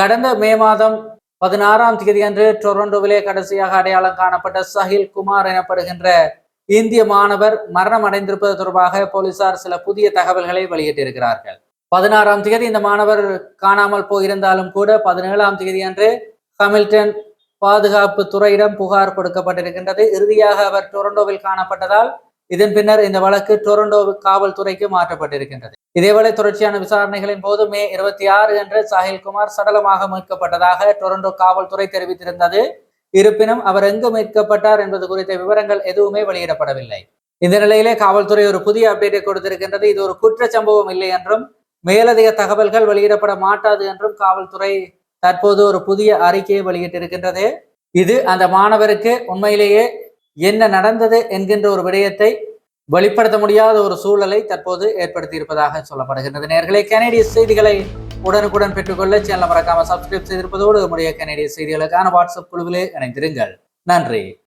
கடந்த மே மாதம் பதினாறாம் தேதி அன்று டொரண்டோவிலே கடைசியாக அடையாளம் காணப்பட்ட சஹில் குமார் எனப்படுகின்ற இந்திய மாணவர் மரணம் அடைந்திருப்பது தொடர்பாக போலீசார் சில புதிய தகவல்களை வெளியிட்டிருக்கிறார்கள். பதினாறாம் தேதி இந்த மாணவர் காணாமல் போயிருந்தாலும் கூட பதினேழாம் தேதி அன்று ஹமில்டன் பாதுகாப்பு துறையிடம் புகார் கொடுக்கப்பட்டிருக்கின்றது. இறுதியாக அவர் டொரண்டோவில் காணப்பட்டதால் இதன் பின்னர் இந்த வழக்கு டொரண்டோ காவல்துறைக்கு மாற்றப்பட்டிருக்கின்றது. இதேவேளை தொடர்ச்சியான விசாரணைகளின் போது மே இருபத்தி ஆறு அன்று சாஹில் குமார் சடலமாக மீட்கப்பட்டதாக டொரண்டோ காவல்துறை தெரிவித்திருந்தது. இருப்பினும் அவர் எங்கு மீட்கப்பட்டார் என்பது குறித்த விவரங்கள் எதுவுமே வெளியிடப்படவில்லை. இந்த நிலையிலே காவல்துறை ஒரு புதிய அப்டேட்டை கொடுத்திருக்கின்றது. இது ஒரு குற்ற சம்பவம் இல்லை என்றும் மேலதிக தகவல்கள் வெளியிடப்பட மாட்டாது என்றும் காவல்துறை தற்போது ஒரு புதிய அறிக்கையை வெளியிட்டிருக்கின்றது. இது அந்த மாணவருக்கு உண்மையிலேயே என்ன நடந்தது என்கின்ற ஒரு விடயத்தை வெளிப்படுத்த முடியாத ஒரு சூழலை தற்போது ஏற்படுத்தி இருப்பதாக சொல்லப்படுகின்றது. நேர்களை கனேடிய செய்திகளை உடனுக்குடன் பெற்றுக்கொள்ள சேனல் மறக்காம சப்ஸ்கிரைப் செய்திருப்பதோடு நம்முடைய கனேடிய செய்திகளுக்கான வாட்ஸ்அப் குழுவிலே இணைந்திருங்கள். நன்றி.